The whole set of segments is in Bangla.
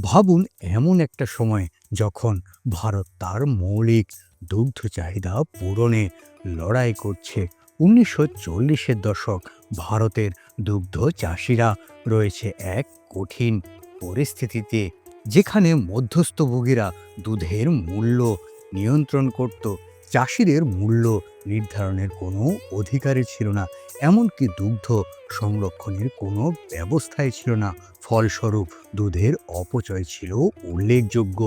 ভাবুন এমন একটা সময় যখন ভারত তার মৌলিক দুগ্ধ চাহিদা পূরণে লড়াই করছে। উনিশশো চল্লিশের দশক ভারতের দুগ্ধ চাষিরা রয়েছে এক কঠিন পরিস্থিতিতে, যেখানে মধ্যস্থভোগীরা দুধের মূল্য নিয়ন্ত্রণ করত, চাষিদের মূল্য নির্ধারণের কোনো অধিকারই ছিল না, এমনকি দুগ্ধ সংরক্ষণের কোনো ব্যবস্থাই ছিল না। ফলস্বরূপ দুধের অপচয় ছিল উল্লেখযোগ্য।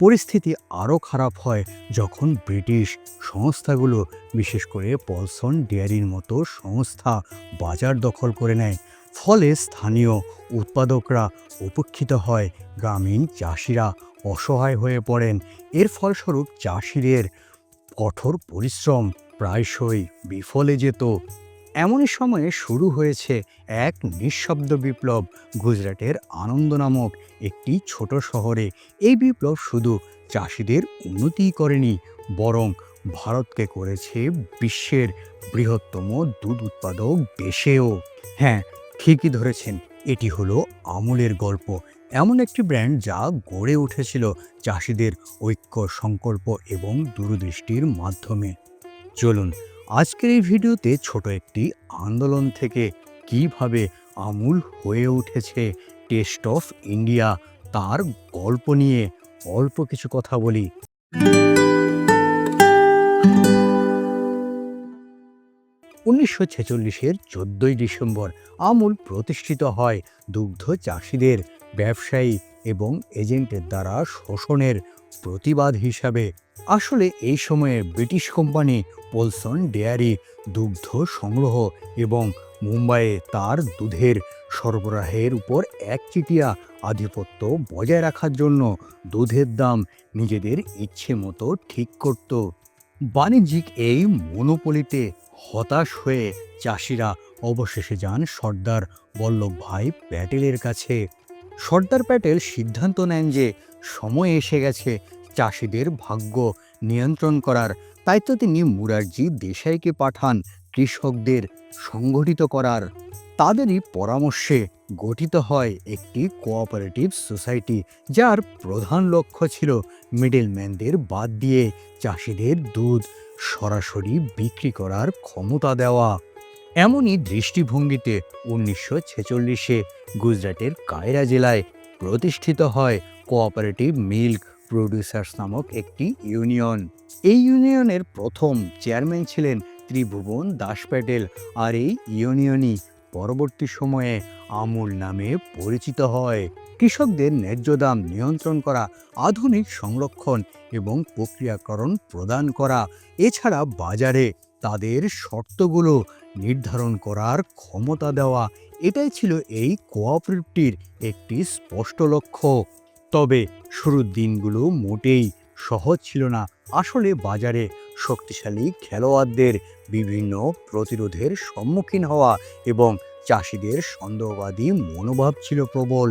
পরিস্থিতি আরও খারাপ হয় যখন ব্রিটিশ সংস্থাগুলো, বিশেষ করে পলসন ডেয়ারির মতো সংস্থা, বাজার দখল করে নেয়। ফলে স্থানীয় উৎপাদকরা উপেক্ষিত হয়, গ্রামীণ চাষিরা অসহায় হয়ে পড়েন। এর ফলস্বরূপ চাষিদের কঠোর পরিশ্রম প্রায়শই বিফলে যেত। এমনই সময়ে শুরু হয়েছে এক নিঃশব্দ বিপ্লব। গুজরাটের আনন্দ নামক একটি ছোট শহরে এই বিপ্লব শুধু চাষিদের উন্নতিই করেনি, বরং ভারতকে করেছে বিশ্বের বৃহত্তম দুধ উৎপাদক দেশেও। হ্যাঁ ঠিকই ধরেছেন, এটি হলো আমুলের গল্প। এমন একটি ব্র্যান্ড যা গড়ে উঠেছিল চাষিদের ঐক্য, সংকল্প এবং দূরদৃষ্টির মাধ্যমে। চলুন আজকের এই ভিডিওতে ছোট একটি আন্দোলন থেকে কীভাবে আমূল হয়ে উঠেছে টেস্ট অফ ইন্ডিয়া তার গল্প নিয়ে অল্প কিছু কথা বলি। উনিশশো ছেচল্লিশের চোদ্দই ডিসেম্বর আমুল প্রতিষ্ঠিত হয় দুগ্ধ চাষিদের, ব্যবসায়ী এবং এজেন্টের দ্বারা শোষণের প্রতিবাদ হিসাবে। আসলে এই সময়ে ব্রিটিশ কোম্পানি পোলসন ডেয়ারি দুগ্ধ সংগ্রহ এবং মুম্বাইয়ে তার দুধের সরবরাহের উপর একচিটিয়া আধিপত্য বজায় রাখার জন্য দুধের দাম নিজেদের ইচ্ছে মতো ঠিক করত। বাণিজ্যিক এই মনোপলিতে হতাশ হয়ে চাষিরা অবশেষে যান সর্দার বল্লভভাই প্যাটেলের কাছে। সর্দার প্যাটেল সিদ্ধান্ত নেন যে সময় এসে গেছে, চাষিদের ভাগ্য নিয়ন্ত্রণ করার তাই তো তিনি মুরারজি দেশাইকে পাঠান কৃষকদের সংগঠিত করার। তাদেরই পরামর্শে গঠিত হয় একটি কোঅপারেটিভ সোসাইটি, যার প্রধান লক্ষ্য ছিল মিডলম্যানদের বাদ দিয়ে চাষিদের দুধ সরাসরি বিক্রি করার ক্ষমতা দেওয়া। এমনই দৃষ্টিভঙ্গিতে উনিশশো ছেচল্লিশে গুজরাটের কায়রা জেলায় প্রতিষ্ঠিত হয় কোঅপারেটিভ মিল্ক প্রডিউসার্স নামক একটি ইউনিয়ন। এই ইউনিয়নের প্রথম চেয়ারম্যান ছিলেন ত্রিভুবন দাস প্যাটেল আর এই ইউনিয়নই পরবর্তী সময়ে আমুল নামে পরিচিত হয়। কৃষকদের ন্যায্য দাম নিয়ন্ত্রণ করা, আধুনিক সংরক্ষণ এবং প্রক্রিয়াকরণ প্রদান করা, এছাড়া বাজারে তাদের শর্তগুলো নির্ধারণ করার ক্ষমতা দেওয়া, এটাই ছিল এই কোঅপারেটিভটির একটি স্পষ্ট লক্ষ্য। তবে শুরুর দিনগুলো মোটেই সহজ ছিল না। আসলে বাজারে শক্তিশালী খেলোয়াড়দের বিভিন্ন প্রতিরোধের সম্মুখীন হওয়া এবং চাষিদের সন্দেহবাদী মনোভাব ছিল প্রবল।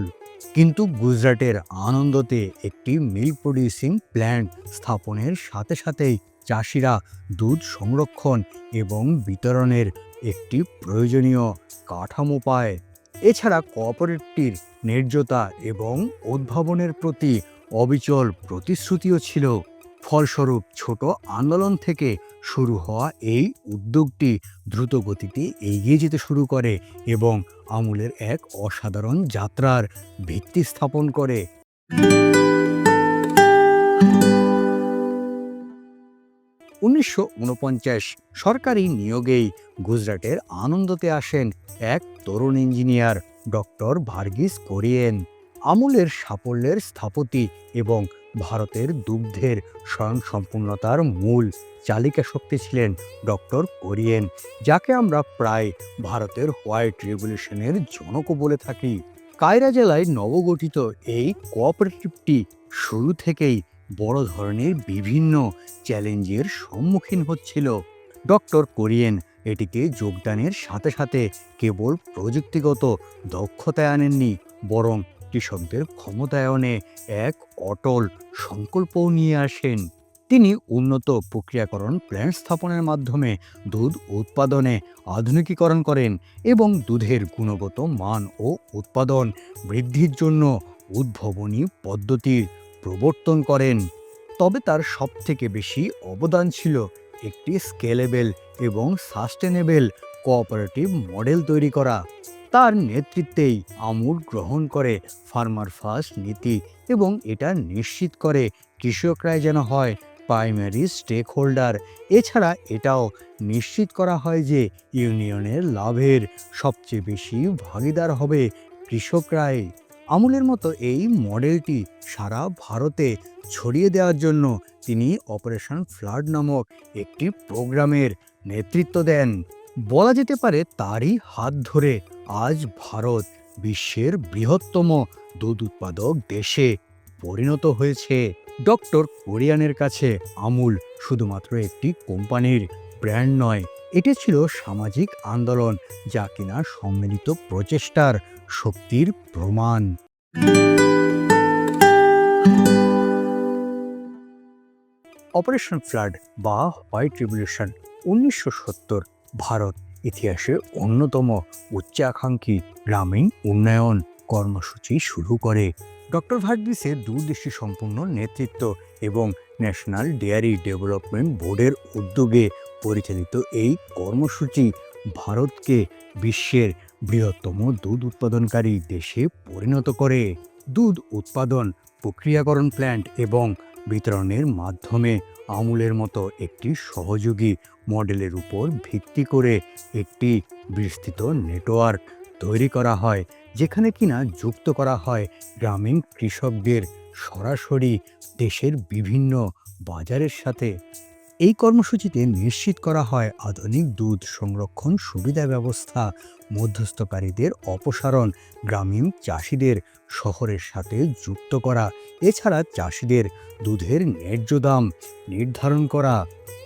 কিন্তু গুজরাটের আনন্দতে একটি মিল্ক প্রডিউসিং প্ল্যান্ট স্থাপনের সাথে সাথেই চাষিরা দুধ সংরক্ষণ এবং বিতরণের একটি প্রয়োজনীয় কাঠামো পায়। এছাড়া কোঅপারেটিভটির ন্যায্যতা এবং উদ্ভাবনের প্রতি অবিচল প্রতিশ্রুতিও ছিল। ফলস্বরূপ ছোট আন্দোলন থেকে শুরু হওয়া এই উদ্যোগটি দ্রুত গতিতে এগিয়ে যেতে শুরু করে এবং আমুলের এক অসাধারণ যাত্রার ভিত্তি স্থাপন করে। উনিশশো উনপঞ্চাশ সরকারি নিয়োগেই গুজরাটের আনন্দতে আসেন এক তরুণ ইঞ্জিনিয়ার, ডক্টর ভার্গিস কোরিয়েন। আমুলের সাফল্যের স্থপতি এবং ভারতের দুগ্ধের স্বয়ংসম্পূর্ণতার মূল চালিকা শক্তি ছিলেন ডক্টর কোরিয়েন, যাকে আমরা প্রায় ভারতের হোয়াইট রেভলিউশনের জনকও বলে থাকি। কায়রা জেলায় নবগঠিত এই কোঅপারেটিভটি শুরু থেকেই বড় ধরনের বিভিন্ন চ্যালেঞ্জের সম্মুখীন হচ্ছিল। ডক্টর কোরিয়েন এটিকে যোগদানের সাথে সাথে কেবল প্রযুক্তিগত দক্ষতায় আনেননি, বরং কৃষকদের ক্ষমতায়নে এক অটল সংকল্পও নিয়ে আসেন। তিনি উন্নত প্রক্রিয়াকরণ প্ল্যান্ট স্থাপনের মাধ্যমে দুধ উৎপাদনে আধুনিকীকরণ করেন এবং দুধের গুণগত মান ও উৎপাদন বৃদ্ধির জন্য উদ্ভাবনী পদ্ধতির প্রবর্তন করেন। তবে তার সবথেকে বেশি অবদান ছিল একটি স্কেলেবেল এবং সাস্টেনেবেল কোঅপারেটিভ মডেল তৈরি করা। তার নেতৃত্বেই আমুল গ্রহণ করে ফার্মার ফার্স্ট নীতি এবং এটা নিশ্চিত করে কৃষকরাই যেন হয় প্রাইমারি স্টেক হোল্ডার এছাড়া এটাও নিশ্চিত করা হয় যে ইউনিয়নের লাভের সবচেয়ে বেশি ভাগিদার হবে কৃষকরাই। আমুলের মতো এই মডেলটি সারা ভারতে ছড়িয়ে দেওয়ার জন্য তিনি অপারেশন ফ্লাড নামক একটি প্রোগ্রামের নেতৃত্ব দেন। বলা যেতে পারে তারই হাত ধরে আজ ভারত বিশ্বের বৃহত্তম দুধ উৎপাদক দেশে পরিণত হয়েছে। ডক্টর কোরিয়ানের কাছে আমুল, শুধুমাত্র একটি কোম্পানির ব্র্যান্ড নয়, এটি ছিল সামাজিক আন্দোলন যা কিনা সম্মিলিত প্রচেষ্টার শক্তির প্রমাণ। অপারেশন ফ্লাড বা হোয়াইট রিভলিউশন উনিশশো সত্তর ভারত ইতিহাসে অন্যতম উচ্চাকাঙ্ক্ষী গ্রামীণ উন্নয়ন কর্মসূচি শুরু করে। ডক্টর ভার্গিসের দূরদৃষ্টি সম্পূর্ণ নেতৃত্ব এবং ন্যাশনাল ডেয়ারি ডেভেলপমেন্ট বোর্ডের উদ্যোগে পরিচালিত এই কর্মসূচি ভারতকে বিশ্বের বৃহত্তম দুধ উৎপাদনকারী দেশে পরিণত করে। দুধ উৎপাদন, প্রক্রিয়াকরণ প্ল্যান্ট এবং বিতরণের মাধ্যমে আমুলের মতো একটি সহযোগী মডেলের উপর ভিত্তি করে একটি বিস্তৃত নেটওয়ার্ক তৈরি করা হয়, যেখানে কিনা যুক্ত করা হয় গ্রামীণ কৃষকদের সরাসরি দেশের বিভিন্ন বাজারের সাথে। এই কর্মসূচিতে নিশ্চিত করা হয় আধুনিক দুধ সংরক্ষণ সুবিধা ব্যবস্থা, মধ্যস্থকারীদের অপসারণ, গ্রামীণ চাষিদের শহরের সাথে যুক্ত করা, এছাড়া চাষিদের দুধের ন্যায্য দাম নির্ধারণ করা।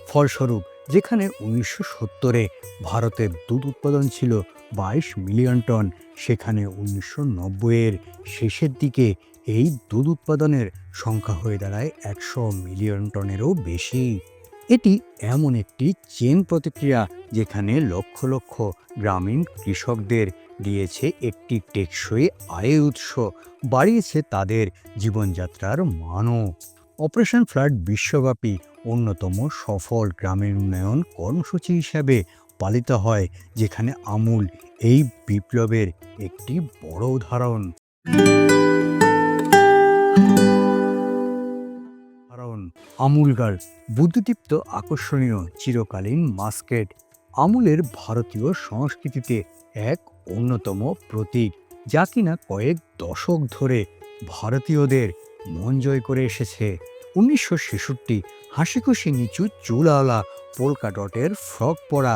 ফলস্বরূপ যেখানে উনিশশো সত্তরে ভারতের দুধ উৎপাদন ছিল বাইশ মিলিয়ন টন, সেখানে উনিশশো নব্বইয়ের শেষের দিকে এই দুধ উৎপাদনের সংখ্যা হয়ে দাঁড়ায় একশো মিলিয়ন টনেরও বেশি। এটি এমন একটি চেন প্রতিক্রিয়া যেখানে লক্ষ লক্ষ গ্রামীণ কৃষকদের দিয়েছে একটি টেকসই আয়ের উৎস, বাড়িয়েছে তাদের জীবনযাত্রার মানও। অপারেশন ফ্লাড বিশ্বব্যাপী অন্যতম সফল গ্রামীণ উন্নয়ন কর্মসূচি হিসাবে পালিত হয়, যেখানে আমূল এই বিপ্লবের একটি বড় উদাহরণ। আমুলগার বুদ্ধিদীপ্ত আকর্ষণীয় চিরকালীন মাস্কেট আমুলের ভারতীয় সংস্কৃতিতে এক অন্যতম প্রতীক, যা কিনা কয়েক দশক ধরে ভারতীয়দের মন জয় করে এসেছে। উনিশশো ছেষট্টি হাসিখুশি নিচু চুলওয়ালা পোলকা ডটের ফ্রক পরা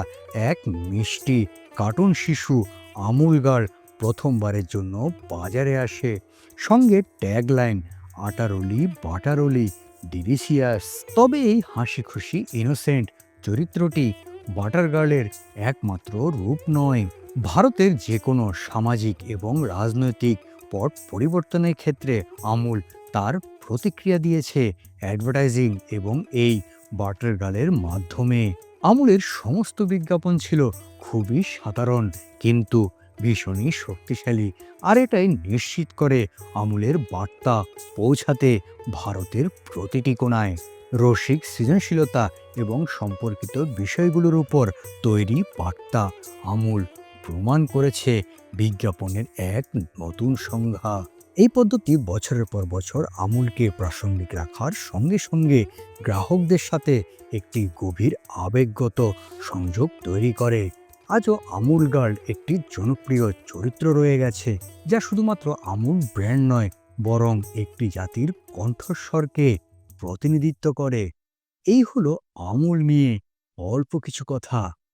এক মিষ্টি কার্টুন শিশু আমুলগার প্রথমবারের জন্য বাজারে আসে। সঙ্গে ট্যাগলাইন, আটারলি, বাটারলি, ডিলিশিয়াস। তবে এই হাসি খুশি ইনোসেন্ট চরিত্রটি বাটার গার্লের একমাত্র রূপ নয়। ভারতের যে কোনো সামাজিক এবং রাজনৈতিক পট পরিবর্তনের ক্ষেত্রে আমূল তার প্রতিক্রিয়া দিয়েছে অ্যাডভার্টাইজিং এবং এই বাটার গার্লের মাধ্যমে। আমূলের সমস্ত বিজ্ঞাপন ছিল খুবই সাধারণ, কিন্তু ভীষণই শক্তিশালী। আর এটাই নিশ্চিত করে আমূলের বার্তা পৌঁছাতে ভারতের প্রতিটি কোণায়। রসিক সৃজনশীলতা এবং সম্পর্কিত বিষয়গুলোর উপর তৈরি বার্তা আমূল প্রমাণ করেছে বিজ্ঞাপনের এক নতুন সংজ্ঞা। এই পদ্ধতি বছরের পর বছর আমূলকে প্রাসঙ্গিক রাখার সঙ্গে সঙ্গে গ্রাহকদের সাথে একটি গভীর আবেগগত সংযোগ তৈরি করে। আজও আমুল গার্ল একটি জনপ্রিয় চরিত্র রয়ে গেছে, যা শুধুমাত্র আমুল ব্র্যান্ড নয়, বরং একটি জাতির কণ্ঠস্বরকে প্রতিনিধিত্ব করে। এই হলো আমুল নিয়ে অল্প কিছু কথা।